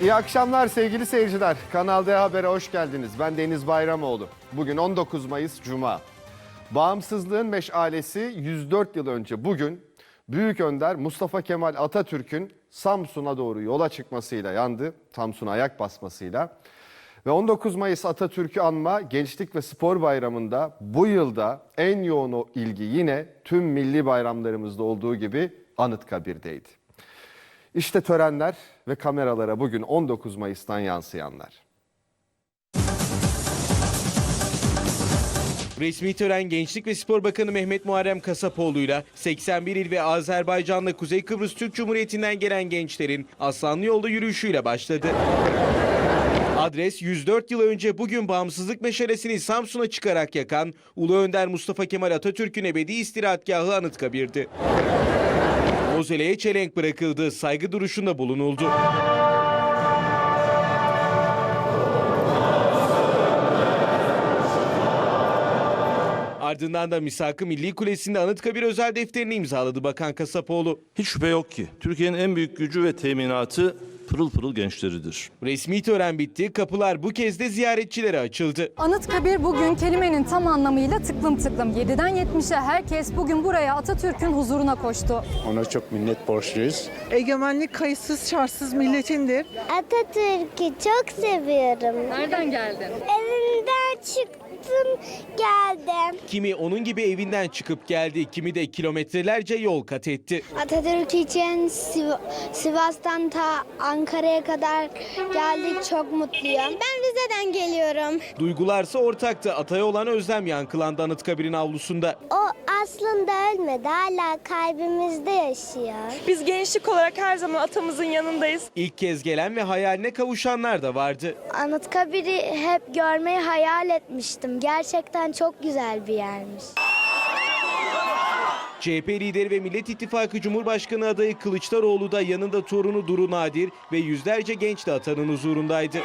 İyi akşamlar sevgili seyirciler. Kanal D Haber'e hoş geldiniz. Ben Deniz Bayramoğlu. Bugün 19 Mayıs Cuma. Bağımsızlığın meşalesi 104 yıl önce bugün Büyük Önder Mustafa Kemal Atatürk'ün Samsun'a doğru yola çıkmasıyla yandı. Samsun'a ayak basmasıyla. Ve 19 Mayıs Atatürk'ü anma Gençlik ve Spor Bayramı'nda bu yılda en yoğun o ilgi yine tüm milli bayramlarımızda olduğu gibi Anıtkabir'deydi. İşte törenler ve kameralara bugün 19 Mayıs'tan yansıyanlar. Resmi tören Gençlik ve Spor Bakanı Mehmet Muharrem Kasapoğlu'yla 81 il ve Azerbaycan'la Kuzey Kıbrıs Türk Cumhuriyeti'nden gelen gençlerin Aslanlı Yolda yürüyüşüyle başladı. Adres 104 yıl önce bugün bağımsızlık meşalesini Samsun'a çıkarak yakan Ulu Önder Mustafa Kemal Atatürk'ün ebedi istirahatgahı Anıtkabir'di. Mozeleye çelenk bırakıldı, saygı duruşunda bulunuldu. Ardından da Misak-ı Milli Kulesi'nde Anıtkabir özel defterini imzaladı Bakan Kasapoğlu. Hiç şüphe yok ki Türkiye'nin en büyük gücü ve teminatı pırıl pırıl gençleridir. Resmi tören bitti, kapılar bu kez de ziyaretçilere açıldı. Anıtkabir bugün kelimenin tam anlamıyla tıklım tıklım. 7'den 70'e herkes bugün buraya Atatürk'ün huzuruna koştu. Ona çok minnet borçluyuz. Egemenlik kayıtsız şartsız milletindir. Atatürk'ü çok seviyorum. Nereden geldin? Evimden çıktım geldim. Kimi onun gibi evinden çıkıp geldi, kimi de kilometrelerce yol kat etti. Atatürk için Siv- Sivas'tan ta Ankara'ya kadar geldik çok mutluyum. Ben Rize'den geliyorum. Duygularsa ortaktı. Ataya olan özlem yankılandı Anıtkabir'in avlusunda. O aslında ölmedi hala kalbimizde yaşıyor. Biz gençlik olarak her zaman atamızın yanındayız. İlk kez gelen ve hayaline kavuşanlar da vardı. Anıtkabir'i hep görmeyi hayal etmiştim. Gerçekten çok güzel bir yermiş. CHP lideri ve Millet İttifakı Cumhurbaşkanı adayı Kılıçdaroğlu da yanında torunu Duru Nadir ve yüzlerce genç de atanın huzurundaydı.